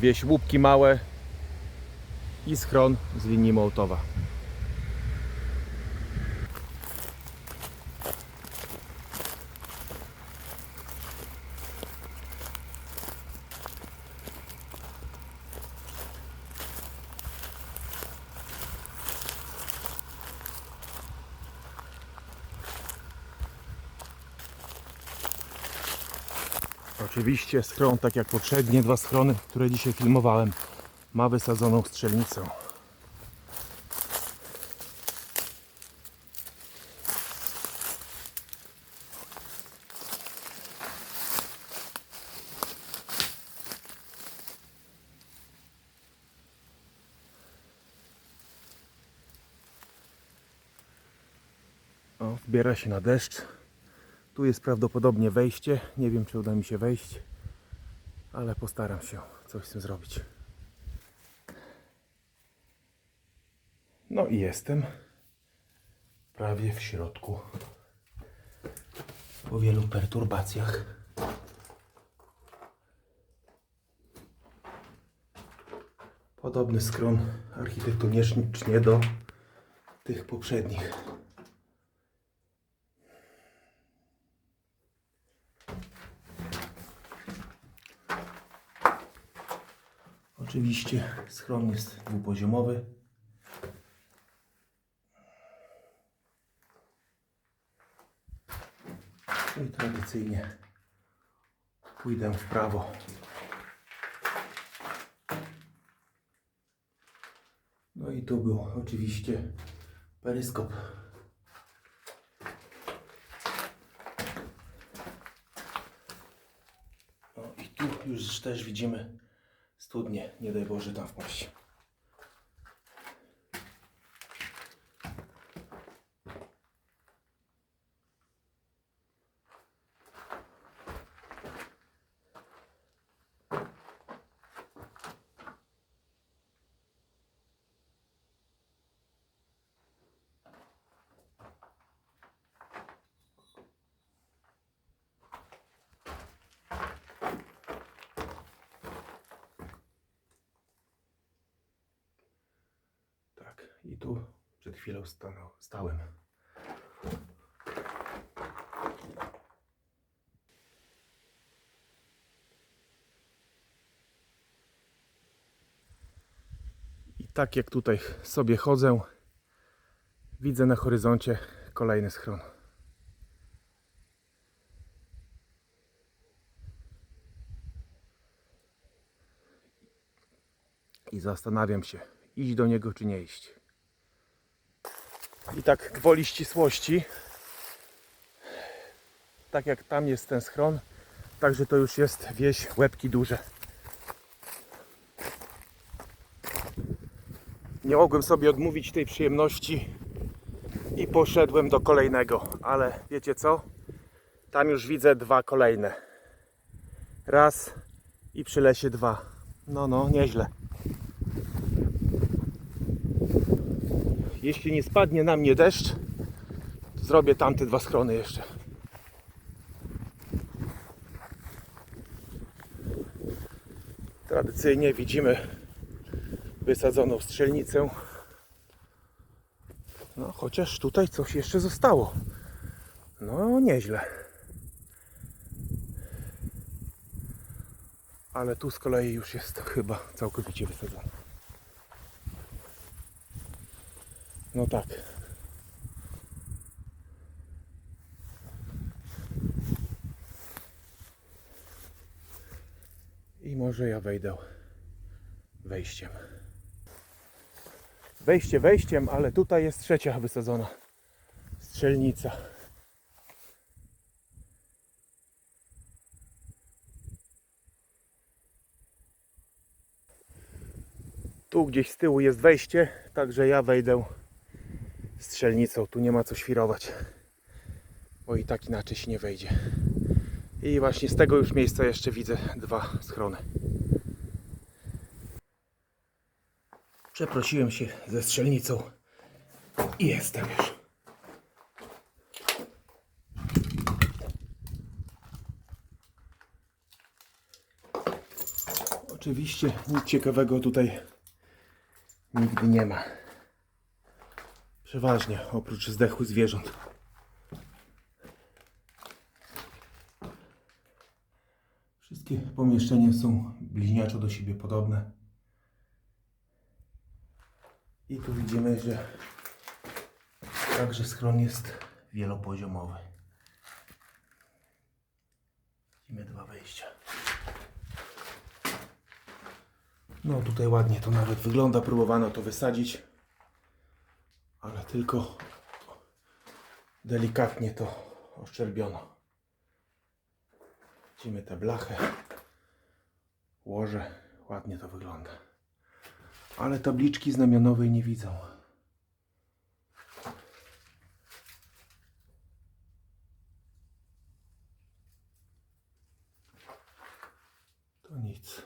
wieś Łupki Małe i schron z linii Mołtowa. Oczywiście schron, tak jak poprzednie dwa schrony, które dzisiaj filmowałem, ma wysadzoną strzelnicę. O, zbiera się na deszcz. Tu jest prawdopodobnie wejście. Nie wiem, czy uda mi się wejść, ale postaram się coś z tym zrobić. No i jestem prawie w środku. Po wielu perturbacjach. Podobny skron architektonicznie do tych poprzednich. Oczywiście schron jest dwupoziomowy. No i tradycyjnie pójdę w prawo. No i tu był oczywiście peryskop. No i tu już też widzimy studnie. Nie daj Boże tam wpaść. Tak, i tu przed chwilą stanął, stałem. I tak jak tutaj sobie chodzę, widzę na horyzoncie kolejny schron. I zastanawiam się, iść do niego czy nie iść. I tak gwoli ścisłości, tak jak tam jest ten schron, także to już jest wieś łebki duże. Nie mogłem sobie odmówić tej przyjemności i poszedłem do kolejnego, ale wiecie co? Tam już widzę dwa kolejne. Raz i przy lesie dwa. No, no, nieźle. Jeśli nie spadnie na mnie deszcz, to zrobię tamte dwa schrony jeszcze. Tradycyjnie widzimy wysadzoną strzelnicę. No, chociaż tutaj coś jeszcze zostało. No, nieźle. Ale tu z kolei już jest chyba całkowicie wysadzone. No tak. I może ja wejdę wejściem. Wejście wejściem, ale tutaj jest trzecia wysadzona strzelnica. Tu gdzieś z tyłu jest wejście, także ja wejdę strzelnicą. Tu nie ma co świrować, bo i tak inaczej się nie wejdzie. I właśnie z tego już miejsca jeszcze widzę dwa schrony. Przeprosiłem się ze strzelnicą i jestem już. Oczywiście nic ciekawego tutaj nigdy nie ma. Przeważnie oprócz zdechłych zwierząt. Wszystkie pomieszczenia są bliźniaczo do siebie podobne. I tu widzimy, że także schron jest wielopoziomowy. Widzimy dwa wejścia. No tutaj ładnie to nawet wygląda. Próbowano to wysadzić, tylko delikatnie to oszczerbiono. Widzimy tę blachę, łoże, ładnie to wygląda. Ale tabliczki znamionowej nie widzą. To nic.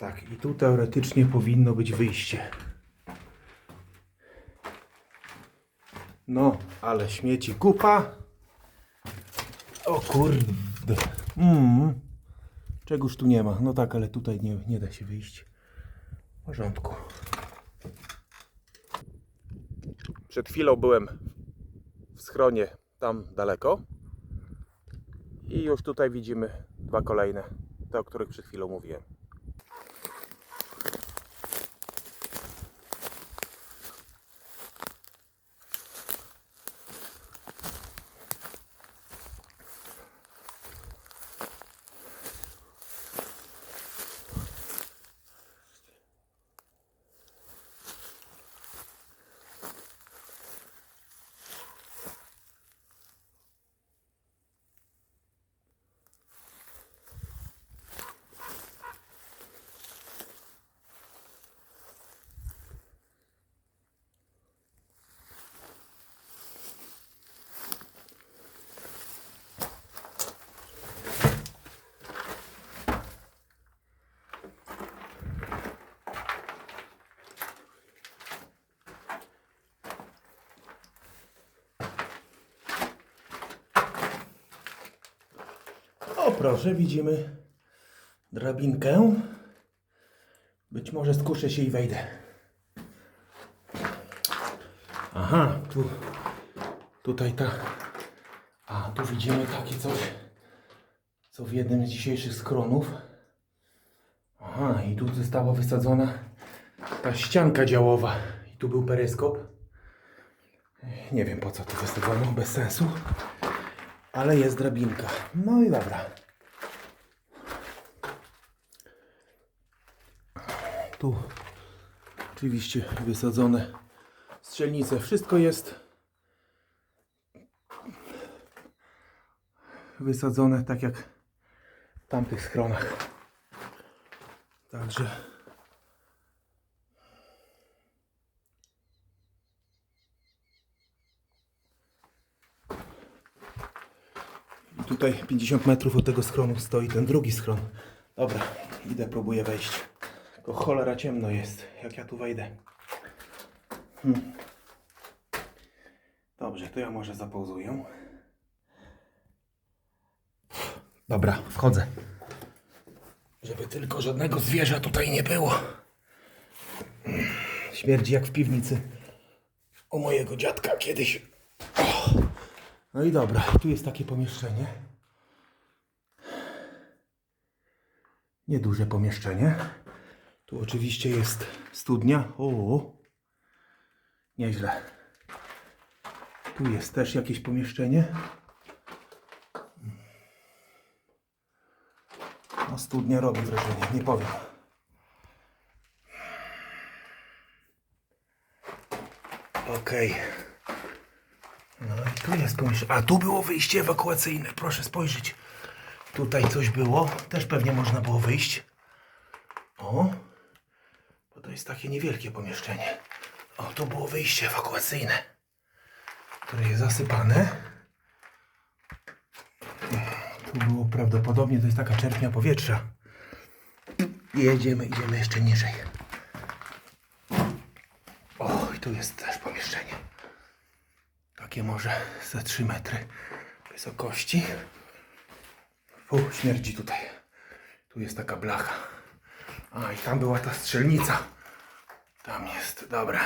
Tak, i tu teoretycznie powinno być wyjście. No, ale śmieci kupa. O kurde. Mm. Czegoż tu nie ma. No tak, ale tutaj nie, nie da się wyjść. W porządku. Przed chwilą byłem w schronie tam daleko. I już tutaj widzimy dwa kolejne, te o których przed chwilą mówiłem. O proszę, widzimy drabinkę. Być może skuszę się i wejdę. Aha, tu, tutaj ta. A tu widzimy takie coś, co w jednym z dzisiejszych skronów. Aha, i tu została wysadzona ta ścianka działowa. I tu był peryskop. Nie wiem po co to wysadzone, bez sensu. Ale jest drabinka. No i dobra. Tu oczywiście wysadzone strzelnice. Wszystko jest wysadzone tak jak w tamtych schronach. Także tutaj 50 metrów od tego schronu stoi ten drugi schron. Dobra, idę, próbuję wejść. Tylko cholera ciemno jest, jak ja tu wejdę. Hmm. Dobrze, to ja może zapauzuję. Dobra, wchodzę. Żeby tylko żadnego zwierza tutaj nie było. Śmierdzi jak w piwnicy u mojego dziadka kiedyś. No i dobra, tu jest takie pomieszczenie. Nieduże pomieszczenie. Tu oczywiście jest studnia. O, nieźle. Tu jest też jakieś pomieszczenie. No studnia robi wrażenie, nie powiem. Okej. No i tu jest pomieszczenie. A tu było wyjście ewakuacyjne. Proszę spojrzeć. Tutaj coś było. Też pewnie można było wyjść. O. Jest takie niewielkie pomieszczenie. O, tu było wyjście ewakuacyjne. Które jest zasypane. Tu było prawdopodobnie, to jest taka czerpnia powietrza. Jedziemy, idziemy jeszcze niżej. O, i tu jest też pomieszczenie. Takie może ze 3 metry wysokości. U, śmierdzi tutaj. Tu jest taka blacha. A, i tam była ta strzelnica. Tam jest, dobra.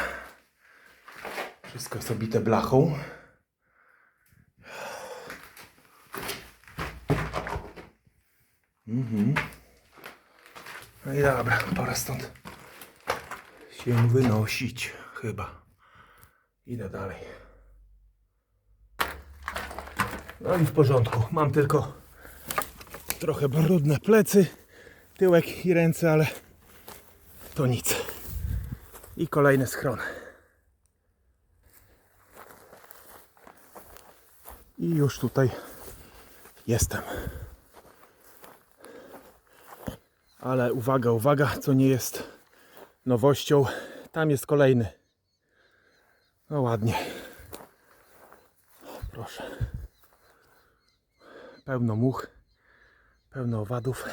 Wszystko jest blachą. Mhm. No i dobra, pora stąd się wynosić chyba. Idę dalej. No i w porządku. Mam tylko trochę brudne plecy, tyłek i ręce, ale to nic. I kolejny schron. I już tutaj jestem. Ale uwaga, uwaga, co nie jest nowością, tam jest kolejny. No ładnie. Proszę. Pełno much, pełno owadów.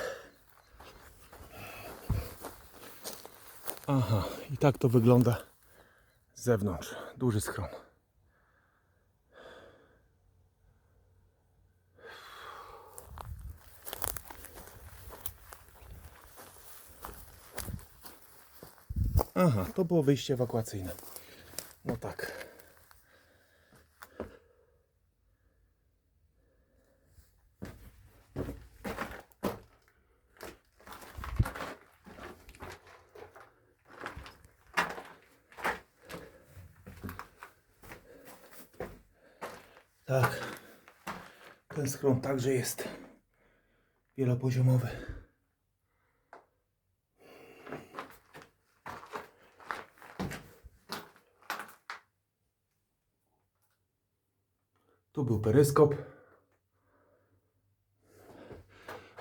Aha, i tak to wygląda z zewnątrz. Duży schron. Aha, to było wyjście ewakuacyjne. No tak. Ten schron także jest wielopoziomowy. Tu był peryskop.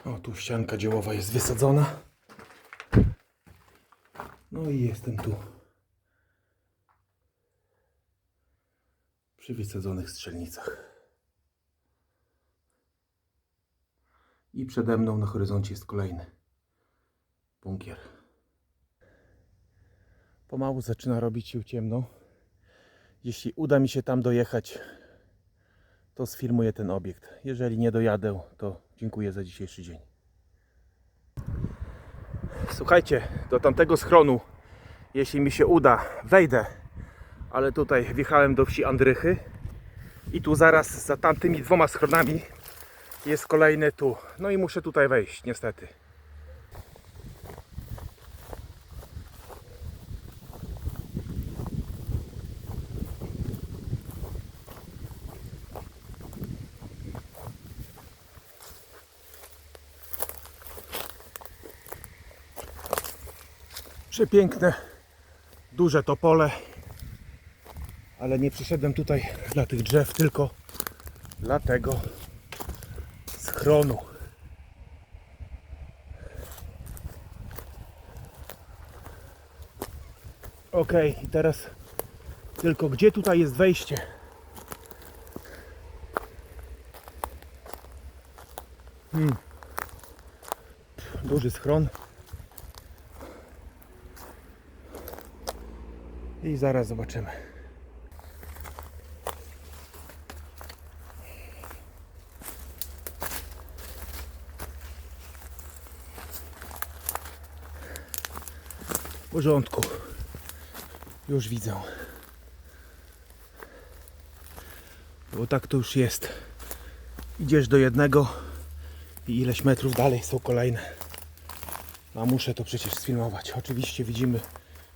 O, tu ścianka dziełowa jest wysadzona. No i jestem tu. Przy wysadzonych strzelnicach. I przede mną na horyzoncie jest kolejny bunkier. Pomału zaczyna robić się ciemno. Jeśli uda mi się tam dojechać, to sfilmuję ten obiekt. Jeżeli nie dojadę, to dziękuję za dzisiejszy dzień. Słuchajcie, do tamtego schronu, jeśli mi się uda, wejdę, ale tutaj wjechałem do wsi Andrychy i tu zaraz za tamtymi dwoma schronami jest kolejny tu. No i muszę tutaj wejść, niestety. Przepiękne, duże topole, ale nie przyszedłem tutaj dla tych drzew, tylko dla tego schronu. Ok, i teraz tylko gdzie tutaj jest wejście? Hmm. Duży schron. I zaraz zobaczymy. W porządku. Już widzę. Bo tak to już jest. Idziesz do jednego i ileś metrów dalej są kolejne. A muszę to przecież sfilmować. Oczywiście widzimy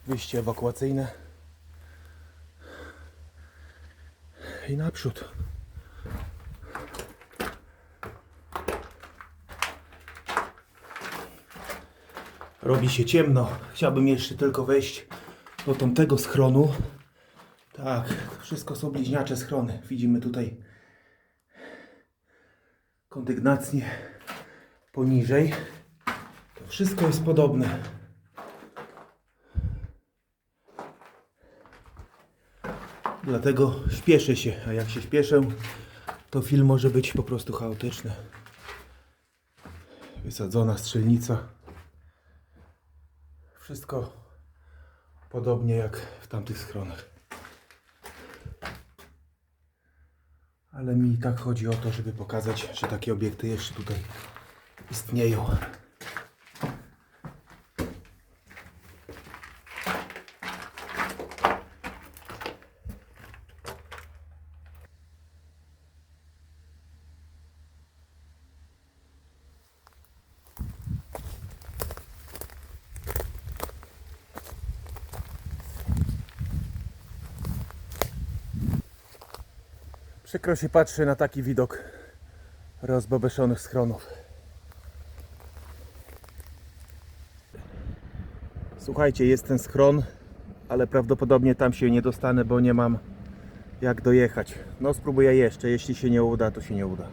wyjście ewakuacyjne. I naprzód. Robi się ciemno. Chciałbym jeszcze tylko wejść do tamtego schronu. Tak, to wszystko są bliźniacze schrony. Widzimy tutaj kondygnację poniżej. To wszystko jest podobne. Dlatego śpieszę się, a jak się śpieszę, to film może być po prostu chaotyczny. Wysadzona strzelnica. Wszystko podobnie jak w tamtych schronach. Ale mi i tak chodzi o to, żeby pokazać, że takie obiekty jeszcze tutaj istnieją. Przykro się patrzy na taki widok rozbobeszonych schronów. Słuchajcie, jest ten schron, ale prawdopodobnie tam się nie dostanę, bo nie mam jak dojechać. No spróbuję jeszcze, jeśli się nie uda, to się nie uda.